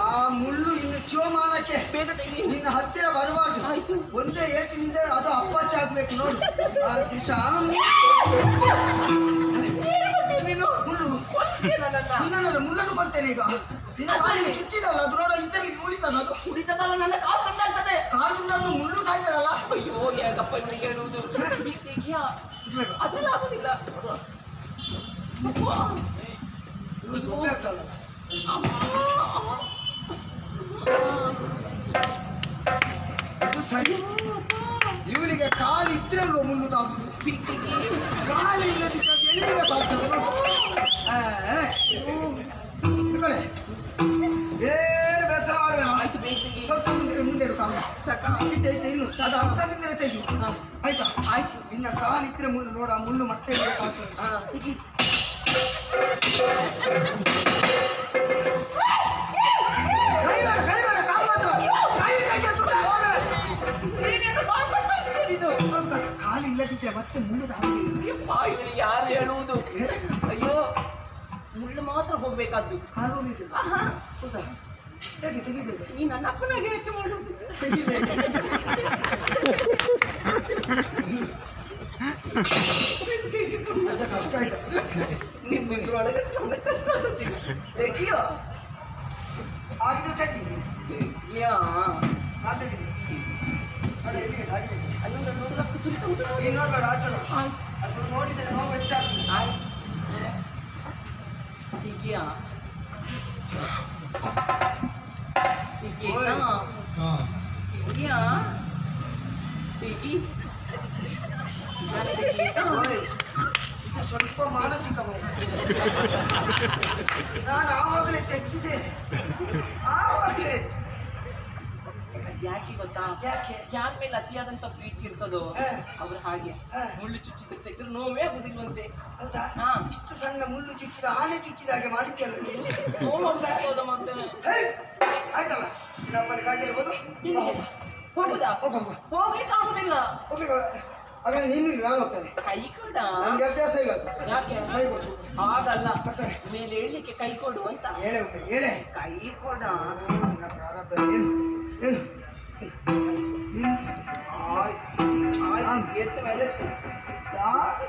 ಆ ಮುಳ್ಳು ಇನ್ನು ಚೋ ತೆಗಿ. ನಿನ್ನ ಹತ್ತಿರ ಆಯ್ತು. ಒಂದೇ ಏಟಿನಿಂದ ಅದು ಅಪ್ಪಾಚಿ ಆಗ್ಬೇಕು ನೋಡು. ಆ ಮುಳ್ಳನ್ನು ಮುಳ್ಳನ್ನು ಕೊಡ್ತೇನೆ ಈಗ. ನಿನ್ನ ಕಾಲಿಗೆ ಚುಚ್ಚಿದಲ್ಲ ಅದು ನೋಡ ಇದರಲ್ಲಿ ಉಳಿತದ ಅದು. ಕುಡಿತದಲ್ಲ ನನ್ನ ಕಾಲು ತುಂಡಾಗ್ತದೆ ಕಾಲು ತುಂಡಾದ್ರೂ ಮುಳ್ಳು ಸಾಯ್ತಾರಲ್ಲ ಅಯ್ಯೋ ಹೇಗಪ್ಪ ಇವನಿಗೆ ಹೇಳುವುದು ತೆಗಿಯ ಅದೆಲ್ಲ ಆಗುದಿಲ್ಲ. ಅಪ್ಪ. ಇವ್ರಿಗೆ ಗೊತ್ತಾಗ್ತಲ್ಲ ಅಮ್ಮ. ಇದು ಸರಿ ಇವನಿಗೆ ಕಾಲು ಇದ್ರೆ ಅಲ್ವಾ ಮುಳ್ಳು ತಾಗುದು ಬಿಟ್ಟಿಗೆ. ಕಾಲು ಇಲ್ಲದಿದ್ದಾಗ ಎಲ್ಲಿಗೆ ಸಾಕ್ತದೆ ನೋಡು ಆ, ಆ. ಇಟ್ಕೊಳ್ಳಿ. ಏನು ಬೇಸರ ಮಾಡಬೇಡ ಆಯ್ತು ಬೇಗ ತೆಗಿ. ಸ್ವಲ್ಪ ಮುಂದೆ ಮುಂದೆ ಇಡು ಕಾಲು ಸಾಕ? ಈಚೆ ಈಚೆ ಇನ್ನು ಅದು ಅರ್ಥದಿಂದಲೇ ತೆಗಿ ಹಾ. ಆಯ್ತಾ ಆಯ್ತು ಇನ್ನ ಕಾಲು ಇದ್ರೆ ಮುಳ್ಳು ನೋಡ ಆ ಮುಳ್ಳು ಮತ್ತೆ ಬೇಕಾಗ್ತದೆ ಇಲ್ಲದಿದ್ರೆ ಮತ್ತೆ ಮುಳ್ಳು ಹಾಗೆ ಯಪ್ಪ, ಇವನಿಗೆ ಯಾರು ಹೇಳುವುದು? ಅಯ್ಯೋ ಮುಳ್ಳು ಮಾತ್ರ ಹೋಗ್ಬೇಕಾದ್ದು. ಕಾಲು ಹೋಗಿದ್ದು ಆಹಾ, ಹೌದಾ? ತೆಗಿ ತೆಗಿದ್ದೇವೆ ನೀ ನನ್ನ ಅಪ್ಪನಾಗೆ ಯಾಕೆ ಮಾಡುದು ಕಷ್ಟ ಆಯ್ತು. ನಿಮ್ಮಿಬ್ಬರೊಳಗೆ ತುಂಬ ಕಷ್ಟ ಆಗುತ್ತಿಲ್ಲ ಸ್ವಲ್ಪ ಮಾನಸಿಕ ಭಯ. ನಾನು ಆವಾಗಲೇ ತೆಗೆದಿದ್ದೆ ಯಾಕೆ ಗೊತ್ತಾ? ಯಾಕೆ? ಯಾರ ಮೇಲೆ ಅತಿಯಾದಂತ ಪ್ರೀತಿ ಇರ್ತದೋ ಅವ್ರ ಹಾಗೆ. ಮುಳ್ಳು ಚುಚ್ಚಿದ ತೆಗೆದ್ರೆ ನೋವೇ ಆಗುದಿಲ್ವಂತೆ. ಇಷ್ಟು ಸಣ್ಣ ಮುಳ್ಳು ಚುಚ್ಚಿದ ಆನೆ ಚುಚ್ಚಿದ ಹಾಗೆ ಮಾಡಿದ್ಯಲ್ಲ ನೋವು ಆಗ್ತದ ಮತ್ತೆ. ಹೇ, ಆಯ್ತಲ್ಲ ನಮ್ಮಲ್ಲಿ ಕಾಗೆ ಇರ್ಬೋದು. ಬಾ, ಹೋಗು. ಹೋಗುದಾ? ಹೋಗು, ಹೋಗು. ಹೋಗ್ಲಿಕ್ಕೆ ಆಗುದಿಲ್ಲ. ಹಾಗಾದ್ರೆ ನೀನು ನಾನು ಹೋಗ್ತೇನೆ. ಕೈ ಕೊಡ. ನನಗೆ ಅಭ್ಯಾಸ ಇಲ್ಲ ಯಾಕೆ? ಕೈ ಕೊಡು. ಹಾಗಲ್ಲ. ಮೇಲೆ ಹೇಳಲಿಕ್ಕೆ ಕೈ ಕೊಡು ಅಂತ. ಹೇಳೆ ಹೇಳೆ. ಕೈ ಕೊಡ. ಪ್ರಾರಂಭ ಪ್ರಾರಬ್ಧ ಏನು ಏನು Tamam, yetim öyle. Daha.